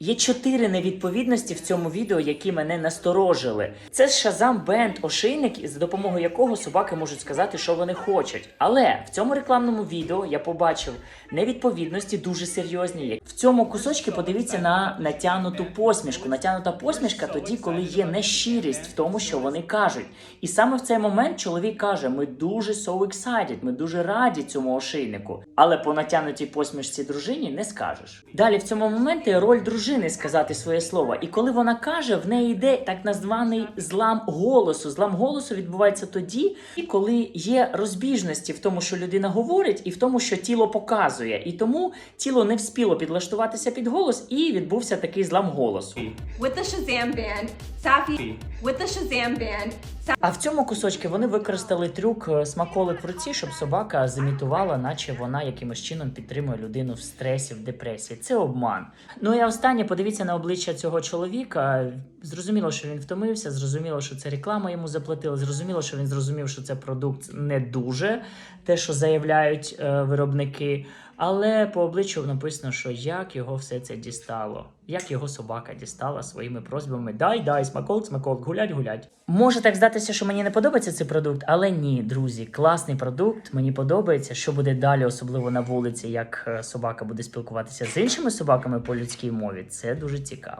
Є чотири невідповідності в цьому відео, які мене насторожили. Це Shazam Band ошейник, за допомогою якого собаки можуть сказати, що вони хочуть. Але в цьому рекламному відео я побачив невідповідності дуже серйозні. В цьому кусочці подивіться на натягнуту посмішку. Натягнута посмішка тоді, коли є нещирість в тому, що вони кажуть. І саме в цей момент чоловік каже: ми дуже so excited, ми дуже раді цьому ошейнику. Але по натягнутій посмішці дружині не скажеш. Далі в цьому моменті роль дружини сказати своє слово. І коли вона каже, в неї йде так названий злам голосу. Злам голосу відбувається тоді, коли є розбіжності в тому, що людина говорить, і в тому, що тіло показує. І тому тіло не вспіло підлаштуватися під голос, і відбувся такий злам голосу. With the Shazam band, Safi. With the Shazam band, А в цьому кусочку вони використали трюк е, смаколик в руці, щоб собака зімітувала, наче вона якимось чином підтримує людину в стресі, в депресії. Це обман. Ну і останнє, подивіться на обличчя цього чоловіка. Зрозуміло, що він втомився, зрозуміло, що це реклама йому заплатила. Зрозуміло, що він зрозумів, що це продукт не дуже те, що заявляють е, виробники. Але по обличчю написано, що як його все це дістало, як його собака дістала своїми просьбами дай, дай, смаколик, смаколик, гулять, гулять. Може так здатися, що мені не подобається цей продукт, але ні, друзі, класний продукт. Мені подобається. Що буде далі, особливо на вулиці, як е, собака буде спілкуватися з іншими собаками по людській мові. Це дуже цікаво.